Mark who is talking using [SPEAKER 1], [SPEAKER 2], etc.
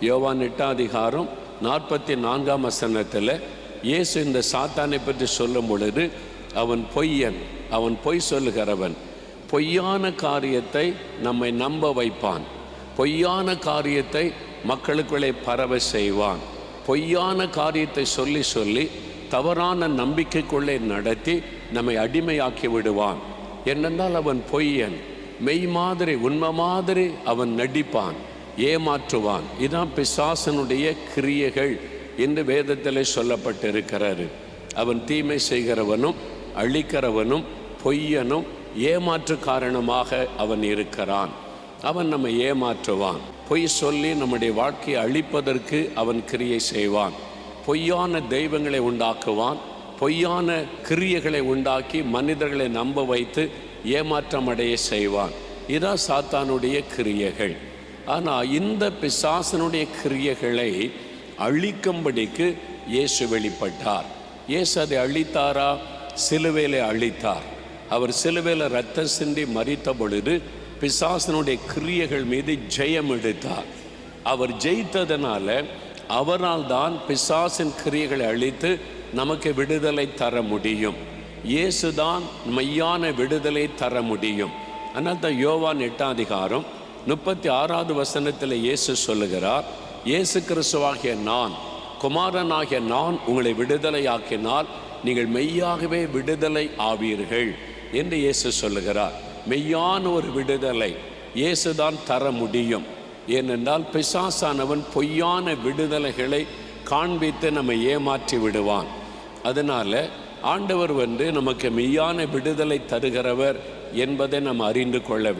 [SPEAKER 1] யோவான் எட்டாம் அதிகாரம் நாற்பத்தி நான்காம் வசனத்தில் இயேசு இந்த சாத்தானை பற்றி சொல்லும் பொழுது அவன் பொய்யன் அவன் பொய் சொல்லுகிறவன் பொய்யான காரியத்தை நம்மை நம்ப வைப்பான். பொய்யான காரியத்தை மக்களுக்குள்ளே பரவ செய்வான். பொய்யான காரியத்தை சொல்லி சொல்லி தவறான நம்பிக்கைக்குள்ளே நடத்தி நம்மை அடிமையாக்கி விடுவான். என்னென்றால் அவன் பொய்யன். மெய் மாதிரி உண்மை மாதிரி அவன் நடிப்பான். ஏமாற்றுவான். இதான் பிசாசனுடைய கிரியைகள் என்று வேதத்தில் சொல்லப்பட்டிருக்கிறாரு அவன் தீமை செய்கிறவனும் அழிக்கிறவனும் பொய்யனும் ஏமாற்று காரணமாக அவன் இருக்கிறான். அவன் நம்மை ஏமாற்றுவான். பொய் சொல்லி நம்முடைய வாழ்க்கையை அழிப்பதற்கு அவன் கிரியை செய்வான். பொய்யான தெய்வங்களை உண்டாக்குவான். பொய்யான கிரியைகளை உண்டாக்கி மனிதர்களை நம்ப வைத்து ஏமாற்றம் அடைய செய்வான். இதான் சாத்தானுடைய கிரியைகள். ஆனால் இந்த பிசாசனுடைய கிரியைகளை அழிக்கும்படிக்கு இயேசு வெளிப்பட்டார். இயேசு அதை அழித்தாரா? சிலுவையிலே அழித்தார். அவர் சிலுவையில் ரத்தம் சிந்தி மறித்த பொழுது பிசாசனுடைய கிரியைகள் மீது ஜெயம் எடுத்தார். அவர் ஜெயித்ததனால அவரால் தான் பிசாசின் கிரியைகளை அழித்து நமக்கு விடுதலை தர முடியும். இயேசுதான் மெய்யான விடுதலை தர முடியும். ஆனால் தான் யோவான் எட்டாம் அதிகாரம் முப்பத்தி ஆறாவது வசனத்தில் இயேசு சொல்லுகிறார் இயேசு கிறிஸ்துவாகிய நான் குமாரனாகிய நான் உங்களை விடுதலையாக்கினால் நீங்கள் மெய்யாகவே விடுதலை ஆவீர்கள் என்று இயேசு சொல்லுகிறார். மெய்யான ஒரு விடுதலை இயேசுதான் தர முடியும். ஏனென்றால் பிசாசானவன் பொய்யான விடுதலைகளை காண்பித்து நம்மை ஏமாற்றி விடுவான். அதனால் ஆண்டவர் வந்து நமக்கு மெய்யான விடுதலை தருகிறவர் என்பதை நாம் அறிந்து கொள்ள வேண்டும்